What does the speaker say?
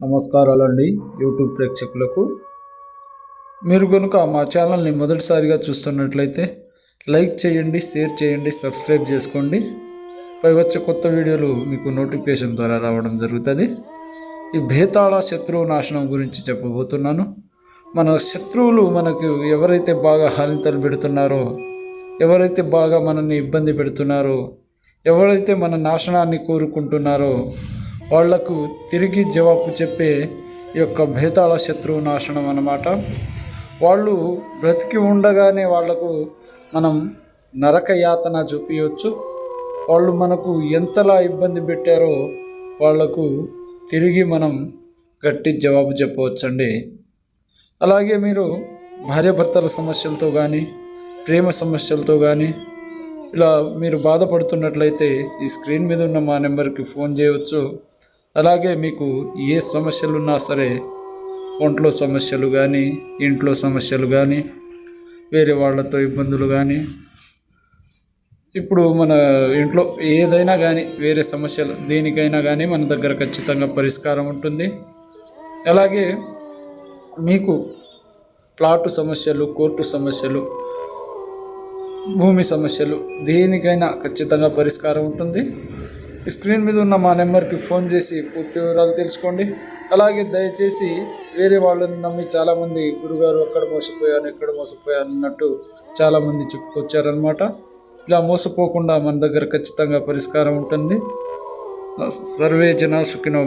నమస్కారాలండి యూట్యూబ్ ప్రేక్షకులకు. మీరు కనుక మా ఛానల్ని మొదటిసారిగా చూస్తున్నట్లయితే లైక్ చేయండి షేర్ చేయండి సబ్స్క్రైబ్ చేసుకోండి. పై వచ్చే కొత్త వీడియోలు మీకు నోటిఫికేషన్ ద్వారా రావడం జరుగుతుంది. ఈ భేతాళ శత్రువు నాశనం గురించి చెప్పబోతున్నాను. మన శత్రువులు మనకు ఎవరైతే బాగా హాని పెడుతున్నారో ఎవరైతే బాగా మనల్ని ఇబ్బంది పెడుతున్నారో ఎవరైతే మన నాశనాన్ని కోరుకుంటున్నారో వాళ్ళకు తిరిగి జవాబు చెప్పే ఈ యొక్క భేతాళ శత్రువు నాశనం అన్నమాట. వాళ్ళు బ్రతికి ఉండగానే వాళ్ళకు మనం నరక యాతన చూపించవచ్చు వాళ్ళు మనకు ఎంతలా ఇబ్బంది పెట్టారో వాళ్ళకు తిరిగి మనం గట్టి జవాబు చెప్పవచ్చండి. అలాగే మీరు భార్యాభర్తల సమస్యలతో కానీ ప్రేమ సమస్యలతో కానీ ఇలా మీరు బాధపడుతున్నట్లయితే ఈ స్క్రీన్ మీద ఉన్న మా నెంబర్కి ఫోన్ చేయవచ్చు అలాగే మీకు ఏ సమస్యలు ఉన్నా సరే ఒంట్లో సమస్యలు కానీ ఇంట్లో సమస్యలు కానీ వేరే వాళ్ళతో ఇబ్బందులు కానీ ఇప్పుడు మన ఇంట్లో ఏదైనా కానీ వేరే సమస్యలు దేనికైనా కానీ మన దగ్గర ఖచ్చితంగా పరిష్కారం ఉంటుంది. అలాగే మీకు ప్లాటు సమస్యలు కోర్టు సమస్యలు భూమి సమస్యలు దేనికైనా ఖచ్చితంగా పరిష్కారం ఉంటుంది. స్క్రీన్ మీద ఉన్న మా నెంబర్కి ఫోన్ చేసి పూర్తి వివరాలు తెలుసుకోండి. అలాగే దయచేసి వేరే వాళ్ళని నమ్మి చాలామంది గురుగారు అక్కడ మోసపోయాను ఇక్కడ మోసపోయాను అన్నట్టు చాలామంది చెప్పుకొచ్చారనమాట ఇలా మోసపోకుండా మన దగ్గర ఖచ్చితంగా పరిష్కారం ఉంటుంది. సర్వే జన సుఖినో